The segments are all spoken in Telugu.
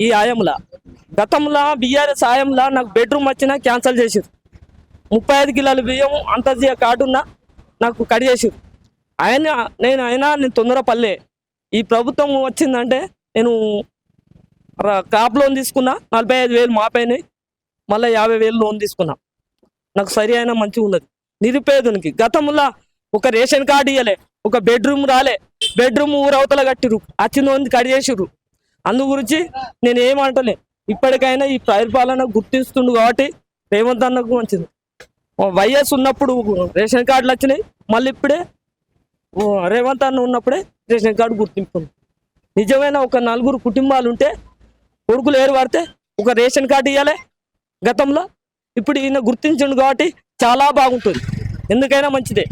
ఈ ఆయంలా. గతంలో బీఆర్ఎస్ ఆయంలా నాకు బెడ్రూమ్ వచ్చినా క్యాన్సిల్ చేసిరు ముప్పై ఐదు కిలోల బియ్యం అంతర్జీయ కార్డున్నా నాకు కట్ చేసిరు ఆయన నేను అయినా నేను తొందర పల్లె ఈ ప్రభుత్వం వచ్చిందంటే నేను క్రాప్ లోన్ తీసుకున్నా నలభై ఐదు వేలు మాపైనాయి. మళ్ళీ యాభై వేలు లోన్ తీసుకున్నా. నాకు సరి అయినా మంచిగా ఉన్నది. నిరుపేదనికి గతంలో ఒక రేషన్ కార్డు ఇవ్వలే ఒక బెడ్రూమ్ రాలే. బెడ్రూమ్ ఊరవతల కట్టిరు వచ్చిన కట్ చేసిరు అందు గురించి నేను ఏమంటలే ఇప్పటికైనా ఈ పరిపాలన గుర్తిస్తుండు కాబట్టి రేవంత్ అన్నకు మంచిది. వైఎస్ ఉన్నప్పుడు రేషన్ కార్డులు వచ్చినాయి. మళ్ళీ ఇప్పుడే రేవంత్ అన్న ఉన్నప్పుడే రేషన్ కార్డు గుర్తింపు. నిజమైన ఒక నలుగురు కుటుంబాలు ఉంటే కొడుకులు ఏరు పడితే ఒక రేషన్ కార్డు ఇవ్వాలి గతంలో. ఇప్పుడు ఈయన గుర్తించండు కాబట్టి చాలా బాగుంటుంది. ఎందుకైనా మంచిదే.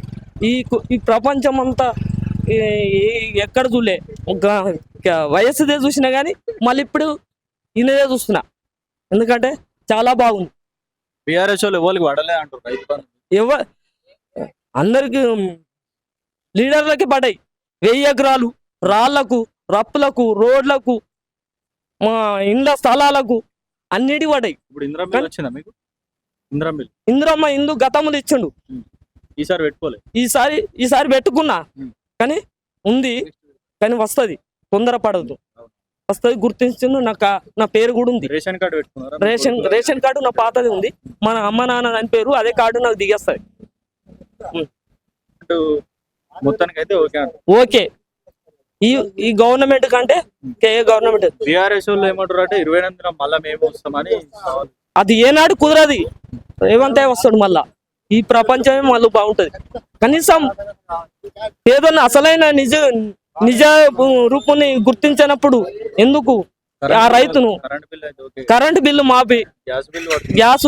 ఈ కు- ఈ ప్రపంచం అంతా ఎక్కడ చూలే ఒక వయస్సుదే చూసినా కానీ మళ్ళీ ఇప్పుడు ఈయనదే చూస్తున్నా. ఎందుకంటే చాలా బాగుంది. బీఆర్ఎస్ వాళ్ళు ఎవరికి పడలే అంటారు రైతు బంధు ఎవ అందరికి లీడర్లకి పడ్డాయి. వెయ్యి ఎకరాలు రాళ్ళకు రప్పులకు రోడ్లకు మా ఇండ్ల స్థలాలకు అన్నిటి పడ్డాయి. ఇప్పుడు ఇందిరా మిల్ వచ్చిందా మీకు? ఇందిరా మిల్ ఇంద్రమ్మ ఇందు గతములు ఇచ్చిండు. ఈసారి పెట్టుకోలే? ఈసారి ఈసారి పెట్టుకున్నా. కానీ ఉంది. కానీ వస్తుంది. తొందర పడదు వస్తుంది గుర్తించిండు నా కా- నా పేరు కూడా ఉంది. Ration card ration ration card నా పాతది ఉంది. మన అమ్మ నాన్న అని పేరు అదే కార్డు నాకు దిగేస్తుంది. అంటూ మొత్తానికి అయితే ఓకే ఓకే. ఈ ఈ గవర్నమెంట్ కంటే కే గవర్నమెంట్? బీఆర్ఎస్ వాళ్ళు ఏమంటారు అంటే ఇరవై ఎనిమిదిన మళ్ళా మేము వస్తామని. అది ఏనాడు కుదరది. రేవంతే వస్తాడు మళ్ళా. ఈ ప్రపంచమే మళ్ళీ బాగుంటది. కనీసం ఏదన్నా అసలైన నిజ నిజ రూపుని గుర్తించినప్పుడు ఎందుకు? ఆ రైతును కరెంట్ బిల్లు మాపి. గ్యాస్